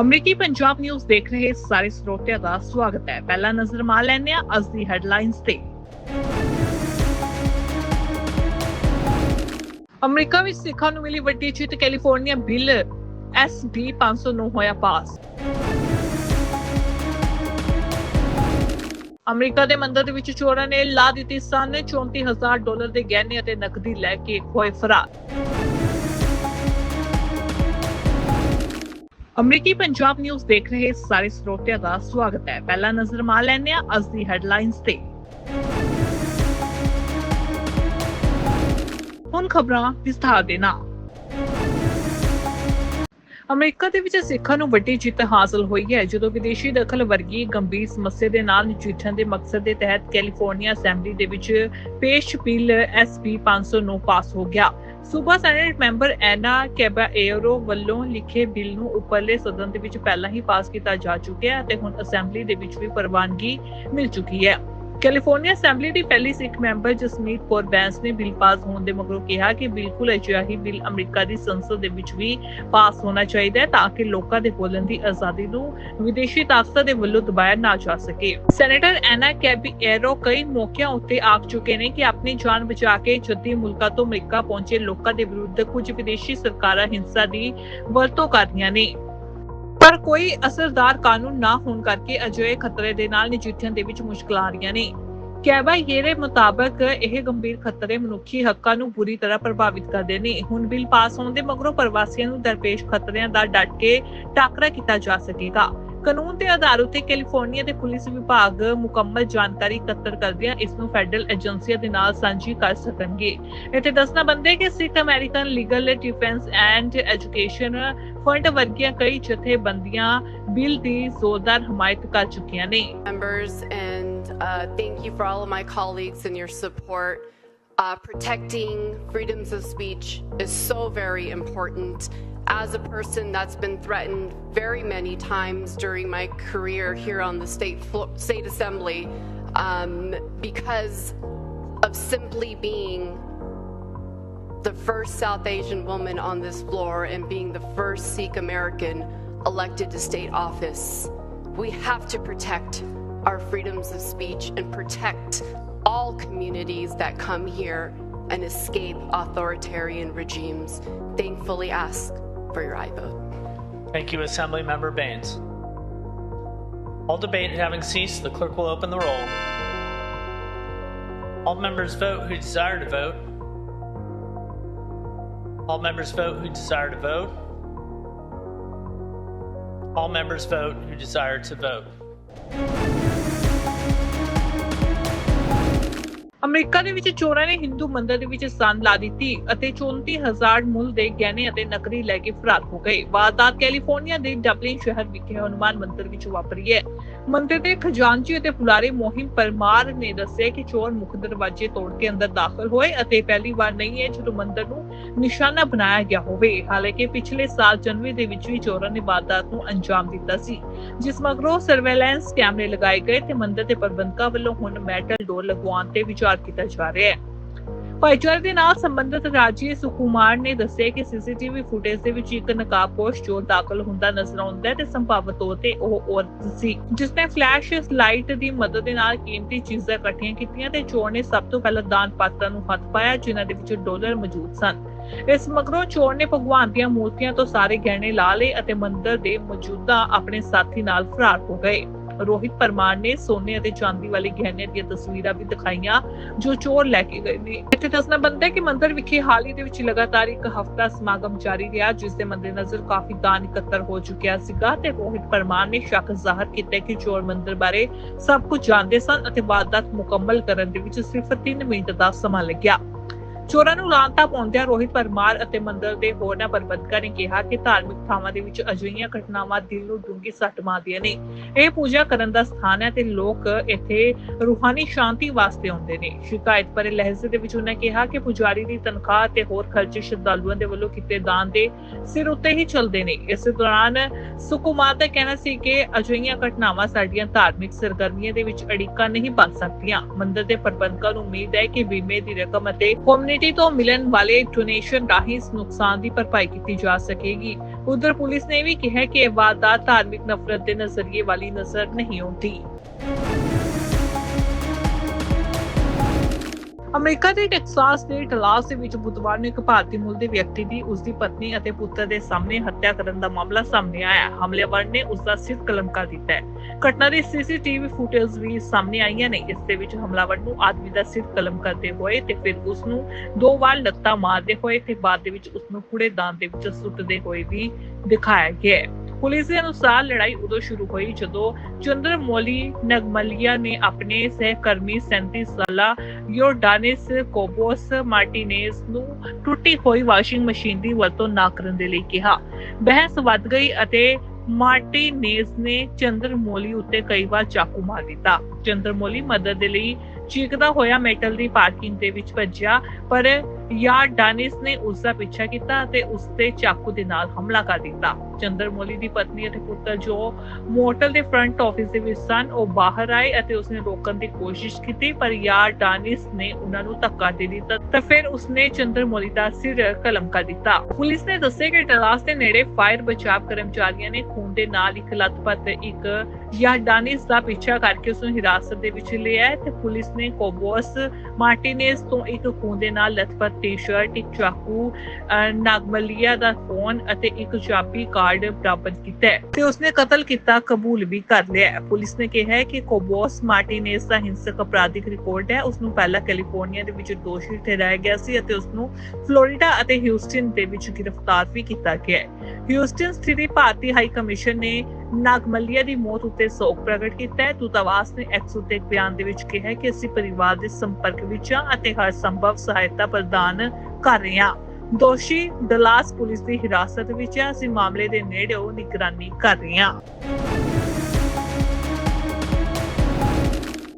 ਅਮਰੀਕੀ ਪੰਜਾਬ ਨਿਊਜ਼ ਦੇਖ ਰਹੇ ਸਾਰੇ ਸਰੋਤਿਆਂ ਦਾ ਸਵਾਗਤ ਹੈ। ਪਹਿਲਾ ਨਜ਼ਰ ਮਾਰ ਲੈਂਦੇ ਹਾਂ ਅੱਜ ਦੀ ਹੈਡਲਾਈਨਸ ਤੇ। ਅਮਰੀਕਾ ਵਿੱਚ ਸਿੱਖਾਂ ਨੂੰ ਮਿਲੀ ਵੱਡੀ ਜਿੱਤ, ਕੈਲੀਫੋਰਨੀਆ ਬਿੱਲ SB 509 ਹੋਇਆ ਪਾਸ। ਅਮਰੀਕਾ ਦੇ ਮੰਦਰ ਦੇ ਵਿੱਚ ਚੋਰਾਂ ਨੇ ਲਾ ਦਿੱਤੀ ਸਨ 34000 ਡਾਲਰ ਦੇ ਗਹਿਣੇ ਅਤੇ ਨਕਦੀ ਲੈ ਕੇ ਹੋਏ ਫਰਾਰ। ਅਮਰੀਕੀ ਪੰਜਾਬ ਨਿਊਜ਼ ਦੇਖ ਰਹੇ ਸਾਰੇ ਸਰੋਤਿਆਂ ਦਾ ਸਵਾਗਤ ਹੈ। ਪਹਿਲਾ ਨਜ਼ਰ ਮਾਰ ਲੈਂਦੇ ਹਾਂ ਅੱਜ ਦੀ ਹੈਡਲਾਈਨਸ ਤੇ। ਹੁਣ ਖਬਰਾਂ ਵਿਸਥਾਰ ਦੇ ਨਾਲ। ਅਮਰੀਕਾ ਦੇ ਵਿੱਚ ਸਿੱਖਾਂ ਨੂੰ ਵੱਡੀ ਜਿੱਤ ਹਾਸਲ ਹੋਈ ਹੈ, ਜਦੋਂ ਵਿਦੇਸ਼ੀ ਦਖਲ ਵਰਗੀ ਗੰਭੀਰ ਸਮੱਸਿਆ ਦੇ ਨਾਲ ਨਜਿੱਠਣ ਦੇ ਮਕਸਦ ਦੇ ਤਹਿਤ ਕੈਲੀਫੋਰਨੀਆ ਅਸੈਂਬਲੀ ਦੇ ਵਿੱਚ ਪੇਸ਼ ਬਿੱਲ ਐਸਪੀ 509 ਪਾਸ ਹੋ ਗਿਆ। ਸੂਬਾ ਸੈਨੇਟ ਮੈਂਬਰ ਐਨਾ ਕੈਬਾਏਰੋ ਵੱਲੋਂ ਲਿਖੇ ਬਿੱਲ ਨੂੰ ਉੱਪਰਲੇ ਸਦਨ ਦੇ ਵਿੱਚ ਪਹਿਲਾਂ ਹੀ ਪਾਸ ਕੀਤਾ ਜਾ ਚੁੱਕਿਆ ਹੈ ਅਤੇ ਹੁਣ ਅਸੈਂਬਲੀ ਦੇ ਵਿੱਚ ਵੀ ਪ੍ਰਵਾਨਗੀ ਮਿਲ ਚੁੱਕੀ ਹੈ। ਕੈਲੀਫੋਰਨੀਆ ਅਸੈਂਬਲੀ ਦੀ ਪਹਿਲੀ ਸਿੱਖ ਮੈਂਬਰ ਜਸਮੀਤ ਕੌਰ ਬੈਂਸ ਨੇ ਬਿੱਲ ਪਾਸ ਹੋਣ ਦੇ ਮਗਰੋਂ ਕਿਹਾ ਕਿ ਬਿਲਕੁਲ ਅਜਿਹਾ ਬਿੱਲ ਅਮਰੀਕਾ ਦੀ ਸੰਸਦ ਦੇ ਵਿੱਚ ਵੀ ਪਾਸ ਹੋਣਾ ਚਾਹੀਦਾ ਹੈ ਤਾਂ ਕਿ ਲੋਕਾਂ ਦੇ ਬੋਲਣ ਦੀ ਆਜ਼ਾਦੀ ਨੂੰ ਵਿਦੇਸ਼ੀ ਤਾਕਤਾਂ ਦੇ ਵੱਲੋਂ ਦਬਾਇਆ ਨਾ ਜਾ ਸਕੇ। ਸੈਨੇਟਰ ਐਨਾ ਕੈਬੀਏਰੋ ਕਈ ਮੌਕਿਆਂ ਉੱਤੇ ਆਖ ਚੁੱਕੇ ਨੇ ਕਿ ਆਪਣੀ ਜਾਨ ਬਚਾ ਕੇ ਜੱਦੀ ਮੁਲਕਾਂ ਤੋਂ ਅਮਰੀਕਾ ਪਹੁੰਚੇ ਲੋਕਾਂ ਦੇ ਵਿਰੁੱਧ ਕੁਝ ਵਿਦੇਸ਼ੀ ਸਰਕਾਰਾਂ ਹਿੰਸਾ ਦੀ ਵਰਤੋਂ ਕਰਦੀਆਂ ਨੇ। ਪਰ ਕੋਈ ਅਸਰਦਾਰ ਕਾਨੂੰਨ ਨਾ ਹੋਣ ਕਰਕੇ ਅਜਿਹੇ ਖਤਰੇ ਦੇ ਨਾਲ ਨਜਿੱਠਣ ਦੇ ਵਿੱਚ ਮੁਸ਼ਕਲਾਂ ਆ ਰਹੀਆਂ ਨੇ। ਕੈਬਾ ਯੇਰੇ ਮੁਤਾਬਕ ਇਹ ਗੰਭੀਰ ਖਤਰੇ ਮਨੁੱਖੀ ਹੱਕਾਂ ਨੂੰ ਬੁਰੀ ਤਰ੍ਹਾਂ ਪ੍ਰਭਾਵਿਤ ਕਰਦੇ ਨੇ। ਹੁਣ ਬਿੱਲ ਪਾਸ ਹੋਣ ਦੇ ਮਗਰੋਂ ਪ੍ਰਵਾਸੀਆਂ ਨੂੰ ਦਰਪੇਸ਼ ਖਤਰਿਆਂ ਦਾ ਡਟ ਕੇ ਟਾਕਰਾ ਕੀਤਾ ਜਾ ਸਕੇਗਾ। ਕਾਨੂੰਨ ਦੇ ਆਧਾਰ ਉੱਤੇ ਕੈਲੀਫੋਰਨੀਆ ਦੇ ਪੁਲਿਸ ਵਿਭਾਗ ਮੁਕੰਮਲ ਜਾਣਕਾਰੀ ਇਕੱਤਰ ਕਰਦਿਆਂ ਇਸ ਨੂੰ ਫੈਡਰਲ ਏਜੰਸੀਆਂ ਦੇ ਨਾਲ ਸਾਂਝੀ ਕਰ ਸਕਣਗੇ। ਇੱਥੇ ਦੱਸਣਾ ਬੰਦੇ ਕਿ Sikh American legal defense and education fund ਵਰਗੀਆਂ ਕਈ ਜਥੇਬੰਦੀਆਂ ਬਿੱਲ ਦੀ ਜ਼ੋਰਦਾਰ ਹਮਾਇਤ ਕਰ ਚੁੱਕੀਆਂ ਨੇ members, and uh, thank you for all of my colleagues and your support. Uh, protecting freedoms of speech is so very important. As a person that's been threatened very many times during my career here on the state flo- state assembly, um, because of simply being the first South Asian woman on this floor and being the first Sikh American elected to state office. We have to protect our freedoms of speech and protect all communities that come here and escape authoritarian regimes. Thankfully, ask for your I vote. Thank you, Assembly Member Baines. All debate having ceased, the clerk will open the roll. All members vote who desire to vote. All members vote who desire to vote. All members vote who desire to vote. America ਦੇ ਵਿੱਚ ਚੋਰਾਂ ਨੇ ਹਿੰਦੂ ਮੰਦਿਰ ਦੇ ਵਿੱਚ ਸੰਨ ਲਾ ਦਿੱਤੀ ਅਤੇ 34000 ਮੁੱਲ ਦੇ ਗਹਿਣੇ ਅਤੇ ਨਕਦੀ ਲੈ ਕੇ ਫਰਾਰ ਹੋ ਗਏ ਵਾਰਦਾਤ ਕੈਲੀਫੋਰਨੀਆ ਦੇ ਡਬਲਿਨ ਸ਼ਹਿਰ ਵਿਖੇ ਹਨੂਮਾਨ ਮੰਦਿਰ ਵਿੱਚ ਵਾਪਰੀ ਹੈ ਮੰਦਿਰ ਦੇ ਖਜ਼ਾਨਚੀ ਅਤੇ ਪੁਲਾਰੀ ਮੋਹਿਮ ਪਰਮਾਰ ਨੇ ਦੱਸਿਆ ਕਿ ਚੋਰ ਮੁੱਖ ਦਰਵਾਜ਼ੇ ਤੋੜ ਕੇ ਅੰਦਰ ਦਾਖਲ ਹੋਏ ਅਤੇ ਪਹਿਲੀ ਵਾਰ ਨਹੀਂ ਹੈ ਜਦੋਂ ਮੰਦਿਰ ਨੂੰ ਨਿਸ਼ਾਨਾ ਬਣਾਇਆ ਗਿਆ ਹੋਵੇ। ਹਾਲਾਂਕਿ ਪਿਛਲੇ ਸਾਲ ਜਨਵਰੀ ਦੇ ਵਿੱਚ ਵੀ ਚੋਰਾਂ ਨੇ ਵਾਰਦਾਤ ਨੂੰ ਅੰਜਾਮ ਦਿੱਤਾ ਸੀ, ਜਿਸ ਮਗਰੋਂ ਸਰਵੇਲੈਂਸ ਕੈਮਰੇ ਲਗਾਏ ਗਏ ਤੇ ਮੰਦਿਰ ਦੇ ਪ੍ਰਬੰਧਕਾਂ ਵੱਲੋਂ ਹੁਣ ਮੈਟਲ ਡੋਰ ਲਗਵਾਉਣ ਤੇ ਵਿਚਾਰ ਕੀਤਾ ਜਾ ਰਿਹਾ ਹੈ। ਭਾਈਚਾਰੇ ਦੇ ਨਾਲ ਸੰਬੰਧਿਤ ਰਾਜੀ ਸੁਕੁਮਾਰ ਨੇ ਦੱਸਿਆ ਕਿ ਸੀਸੀਟੀਵੀ ਫੁਟੇਜ ਦੇ ਵਿੱਚ ਇੱਕ ਨਕਾਬਪੋਸ਼ ਚੋਰ ਦਾਖਲ ਹੁੰਦਾ ਨਜ਼ਰ ਆਉਂਦਾ ਹੈ ਤੇ ਸੰਭਾਵਤ ਤੌਰ ਤੇ ਉਹ ਔਰਤ ਸੀ, ਜਿਸਨੇ ਫਲੈਸ਼ ਲਾਈਟ ਦੀ ਮਦਦ ਦੇ ਨਾਲ ਕੀਮਤੀ ਚੀਜ਼ਾਂ ਇਕੱਠੀਆਂ ਕੀਤੀਆਂ ਤੇ ਚੋਰ ਨੇ ਸਭ ਤੋਂ ਪਹਿਲਾਂ ਦਾਨ ਪਾਤਰਾਂ ਨੂੰ ਹੱਥ ਪਾਇਆ, ਜਿਨ੍ਹਾਂ ਦੇ ਵਿੱਚ ਡਾਲਰ ਮੌਜੂਦ ਸਨ। ਇਸ ਮਗਰੋਂ ਚੋਰ ਨੇ ਭਗਵਾਨ ਦੀਆਂ ਮੂਰਤੀਆਂ ਤੋਂ ਸਾਰੇ ਗਹਿਣੇ ਲਾ ਲਏ ਅਤੇ ਮੰਦਿਰ ਦੇ ਮੌਜੂਦਾ ਆਪਣੇ ਸਾਥੀ ਨਾਲ ਫਰਾਰ ਹੋ ਗਏ। ਰੋਹਿਤ ਪਰਮਾਰ ਨੇ ਸੋਨੇ ਅਤੇ ਚਾਂਦੀ ਵਾਲੇ ਗਹਿਣੇ ਦੀਆਂ ਤਸਵੀਰਾਂ ਵੀ ਦਿਖਾਈਆਂ, ਜੋ ਚੋਰ ਲੈ ਕੇ ਗਏ ਨੇ। ਇੱਥੇ ਦੱਸਣਾ ਬੰਦਾ ਕਿ ਮੰਦਿਰ ਵਿਖੇ ਹਾਲ ਹੀ ਦੇ ਵਿੱਚ ਲਗਾਤਾਰ ਇੱਕ ਹਫ਼ਤਾ ਸਮਾਗਮ ਜਾਰੀ ਰਿਹਾ, ਜਿਸ ਦੇ ਮੱਦੇਨਜ਼ਰ ਕਾਫੀ ਦਾਨ ਇਕੱਤਰ ਹੋ ਚੁੱਕਿਆ ਸੀਗਾ ਤੇ ਰੋਹਿਤ ਪਰਮਾਰ ਨੇ ਸ਼ੱਕ ਜ਼ਾਹਰ ਕੀਤਾ ਕਿ ਚੋਰ ਮੰਦਿਰ ਬਾਰੇ ਸਭ ਕੁਝ ਜਾਣਦੇ ਸਨ ਅਤੇ ਵਾਰਦਾਤ ਮੁਕੰਮਲ ਕਰਨ ਦੇ ਵਿੱਚ ਸਿਰਫ 3 ਮਿੰਟ ਦਾ ਸਮਾਂ ਲੱਗਿਆ। ਚੋਰਾਂ ਨੂੰ ਲਾਂਤਾ ਪਾਉਂਦਿਆਂ ਰੋਹਿਤ ਪਰਮਾਰ ਅਤੇ ਮੰਦਿਰ ਦੇ ਹੋਰਨਾਂ ਪ੍ਰਬੰਧਕਾਂ ਨੇ ਕਿਹਾ ਕਿ ਧਾਰਮਿਕ ਥਾਵਾਂ ਦੇ ਵਿੱਚ ਅਜਿਹੀਆਂ ਘਟਨਾਵਾਂ ਦਿਲ ਨੂੰ ਡੂੰਘੀ ਸੱਟ ਮਾਰਦੀਆਂ ਨੇ। ਇਹ ਪੂਜਾ ਕਰਨ ਦਾ ਸਥਾਨ ਹੈ ਤੇ ਲੋਕ ਇੱਥੇ ਰੂਹਾਨੀ ਸ਼ਾਂਤੀ ਵਾਸਤੇ ਆਉਂਦੇ ਨੇ। ਸ਼ਿਕਾਇਤ ਭਰੇ ਲਹਿਜ਼ੇ ਦੇ ਵਿੱਚ ਉਹਨਾਂ ਕਿਹਾ ਕਿ ਪੁਜਾਰੀ ਦੀ ਤਨਖਾਹ ਤੇ ਹੋਰ ਖਰਚੇ ਸ਼ਰਧਾਲੂਆਂ ਦੇ ਵੱਲੋਂ ਕੀਤੇ ਦਾਨ ਦੇ ਸਿਰ ਉੱਤੇ ਹੀ ਚੱਲਦੇ ਨੇ। ਇਸ ਦੌਰਾਨ ਸੁਕੁਮਾਰ ਦਾ ਕਹਿਣਾ ਸੀ ਕਿ ਅਜਿਹੀਆਂ ਘਟਨਾਵਾਂ ਸਾਡੀਆਂ ਧਾਰਮਿਕ ਸਰਗਰਮੀਆਂ ਦੇ ਵਿੱਚ ਅੜਿੱਕਾ ਨਹੀਂ ਬਣ ਸਕਦੀਆਂ। ਮੰਦਿਰ ਦੇ ਪ੍ਰਬੰਧਕਾਂ ਨੂੰ ਉਮੀਦ ਹੈ ਕਿ ਬੀਮੇ ਦੀ ਰਕਮ ਅਤੇ ਕਮਿਊਨਿਟੀ ਤੋਂ ਮਿਲਣ ਵਾਲੇ ਡੋਨੇਸ਼ਨ ਰਾਹੀਂ ਇਸ ਨੁਕਸਾਨ ਦੀ ਭਰਪਾਈ ਕੀਤੀ ਜਾ ਸਕੇਗੀ ਉਧਰ ਪੁਲਿਸ ਨੇ ਵੀ ਕਿਹਾ ਕਿ ਇਹ ਵਾਰਦਾਤ ਧਾਰਮਿਕ ਨਫ਼ਰਤ ਦੇ ਨਜ਼ਰੀਏ ਵਾਲੀ ਨਜ਼ਰ ਨਹੀਂ ਆਉਂਦੀ ਅਮਰੀਕਾ ਦੇ ਟੈਕਸਾਸ ਦੇ ਟਲਾਸ ਦੇ ਵਿੱਚ ਬੁੱਧਵਾਰ ਨੂੰ ਇੱਕ ਭਾਰਤੀ ਮੂਲ ਦੇ ਵਿਅਕਤੀ ਦੀ ਉਸ ਦੀ ਪਤਨੀ ਅਤੇ ਪੁੱਤਰ ਦੇ ਸਾਹਮਣੇ ਹੱਤਿਆ ਕਰਨ ਦਾ ਮਾਮਲਾ ਸਾਹਮਣੇ ਆਇਆ। ਹੈ। ਹਮਲਾਵਰ ਨੇ ਉਸ ਦਾ ਸਿਰ ਕਲਮ ਕਰ ਦਿੱਤਾ ਹੈ। ਘਟਨਾ ਦੀ ਸੀਸੀਟੀਵੀ ਫੁਟੇਜ ਵੀ ਸਾਹਮਣੇ ਆਈਆਂ ਨੇ। ਇਸ ਦੇ ਵਿੱਚ ਹਮਲਾਵਰ ਨੂੰ ਆਦਮੀ ਦਾ ਸਿਰ ਕਲਮ ਕਰਦੇ ਹੋਏ ਤੇ ਫਿਰ ਉਸ ਨੂੰ ਦੋ ਵਾਰ ਲੱਤਾਂ ਮਾਰਦੇ ਹੋਏ ਤੇ ਬਾਅਦ ਦੇ ਵਿੱਚ ਉਸ ਨੂੰ ਕੂੜੇਦਾਨ ਦੇ ਵਿੱਚ ਸੁੱਟਦੇ ਹੋਏ ਵੀ ਦਿਖਾਇਆ ਗਿਆ ਹੈ। ਪੁਲਿਸ ਦੇ ਅਨੁਸਾਰ ਲੜਾਈ ਉਦੋਂ ਸ਼ੁਰੂ ਹੋਈ ਜਦੋਂ ਚੰਦਰਮੋਲੀ ਨਗਮਲੀਆ ਨੇ ਆਪਣੇ ਸਹਿਕਰਮੀ 37 ਸਾਲਾ ਯੋਰਡਾਨਿਸ ਕੋਬੋਸ ਮਾਰਟੀਨੇਜ਼ ਨੂੰ ਟੁੱਟੀ ਹੋਈ ਵਾਸ਼ਿੰਗ ਮਸ਼ੀਨ ਦੀ ਵਰਤੋਂ ਨਾ ਕਰਨ ਦੇ ਲਈ ਕਿਹਾ। ਬਹਿਸ ਵੱਧ ਗਈ ਅਤੇ ਮਾਰਟੀਨੇਜ਼ ਨੇ ਚੰਦਰਮੋਲੀ ਉੱਤੇ ਕਈ ਵਾਰ ਚਾਕੂ ਮਾਰ ਦਿੱਤਾ। ਚੰਦਰਮੋਲੀ ਮਦਦ ਦੇ ਲਈ ਚੀਕਦਾ ਹੋਇਆ ਮੈਟਲ ਦੀ ਪਾਰਕਿੰਗ ਦੇ ਵਿੱਚ ਭੱਜਿਆ, ਪਰ ਯਾਰ ਡਾਨਿਸ ਨੇ ਉਸ ਦਾ ਪਿੱਛਾ ਕੀਤਾ ਅਤੇ ਉਸ ਤੇ ਚਾਕੂ ਦੇ ਨਾਲ ਹਮਲਾ ਕਰ ਦਿੱਤਾ। ਚੰਦਰਮੋਲੀ ਦੀ ਪਤਨੀ ਅਤੇ ਪੁੱਤਰ ਜੋ ਮੋਟਲ ਦੇ ਫਰੰਟ ਆਫਿਸ ਦੇ ਵਿੱਚ ਸਨ, ਉਹ ਬਾਹਰ ਆਏ ਅਤੇ ਉਸਨੇ ਰੋਕਣ ਦੀ ਕੋਸ਼ਿਸ਼ ਕੀਤੀ, ਪਰ ਯਾਰ ਡਾਨਿਸ ਨੇ ਉਹਨਾਂ ਨੂੰ ਧੱਕਾ ਦੇ ਦਿੱਤਾ ਤਾਂ ਫਿਰ ਉਸਨੇ ਚੰਦਰਮੋਲੀ ਦਾ ਸਿਰ ਕਲਮ ਕਰ ਦਿੱਤਾ। ਪੁਲਿਸ ਨੇ ਦੱਸਿਆ ਕਿ ਟਲਾਸ ਦੇ ਨੇੜੇ ਫਾਇਰ ਬਚਾਵ ਕਰਮਚਾਰੀਆਂ ਨੇ ਖੂਨ ਦੇ ਨਾਲ ਇੱਕ ਲੱਤਪੱਤ, ਇੱਕ ਯਾਰ ਡਾਨਿਸ ਦਾ ਪਿੱਛਾ ਕਰਕੇ ਉਸ ਨੂੰ ਹਿਰਾਸਤ ਦੇ ਵਿੱਚ ਲਿਆ ਤੇ ਪੁਲਿਸ ਨੇ ਕੋਬੋਸ ਮਾਰਟੀਨੇਜ਼ ਤੋਂ ਇੱਕ ਖੂਨ ਦੇ ਨਾਲ ਲੱਤਪੱਤ ਟੀ-ਸ਼ਰਟ ਇੱਕ ਚਾਕੂ ਨਾਗਮਲੀਆ ਦਾ ਫੋਨ ਅਤੇ ਇੱਕ ਚਾਬੀ ਕਾਰਡ ਪ੍ਰਾਪਤ ਕੀਤਾ ਹੈ। ਤੇ ਉਸਨੇ ਕਤਲ ਕੀਤਾ, ਕਬੂਲ ਵੀ ਕਰ ਲਿਆ ਹੈ। ਪੁਲਿਸ ਨੇ ਕਿਹਾ ਹੈ ਕਿ ਕੋਬੋਸ ਮਾਰਟੀਨੇਜ਼ ਦਾ ਹਿੰਸਕ ਅਪਰਾਧਿਕ ਰਿਕਾਰਡ ਹੈ। ਉਸ ਨੂੰ ਪਹਿਲਾਂ ਕੈਲੀਫੋਰਨੀਆ ਦੇ ਵਿੱਚ ਦੋਸ਼ੀ ਠਹਿਰਾਇਆ ਗਿਆ ਸੀ ਅਤੇ ਉਸ ਨੂੰ ਫਲੋਰੀਡਾ ਅਤੇ ਹਿਊਸਟਨ ਦੇ ਵਿੱਚ ਗ੍ਰਿਫਤਾਰ ਵੀ ਕੀਤਾ ਗਿਆ ਹੈ। ਹਿਊਸਟਨ ਸਥਿਤ ਭਾਰਤੀ ਹਾਈ ਕਮਿਸ਼ਨ ਨੇ ਨਾਗਮਲੀਆ ਦੀ ਮੌਤ ਉੱਤੇ ਸੋਗ ਪ੍ਰਗਟ ਕੀਤਾ ਹੈ। ਦੂਤਾਵਾਸ ਨੇ ਐਕਸ ਉੱਤੇ ਇੱਕ ਬਿਆਨ ਦੇ ਵਿੱਚ ਕਿਹਾ ਕਿ ਅਸੀਂ ਪਰਿਵਾਰ ਦੇ ਸੰਪਰਕ ਵਿੱਚ ਹਾਂ ਅਤੇ ਹਰ ਸੰਭਵ ਸਹਾਇਤਾ ਪ੍ਰਦਾਨ ਕਰ ਰਹੇ ਹਾਂ। ਦੋਸ਼ੀ ਡਲਾਸ ਪੁਲਿਸ ਦੀ ਹਿਰਾਸਤ ਵਿੱਚ ਹੈ। ਅਸੀਂ ਮਾਮਲੇ ਦੇ ਨੇੜਿਓਂ ਨਿਗਰਾਨੀ ਕਰ ਰਹੇ ਹਾਂ।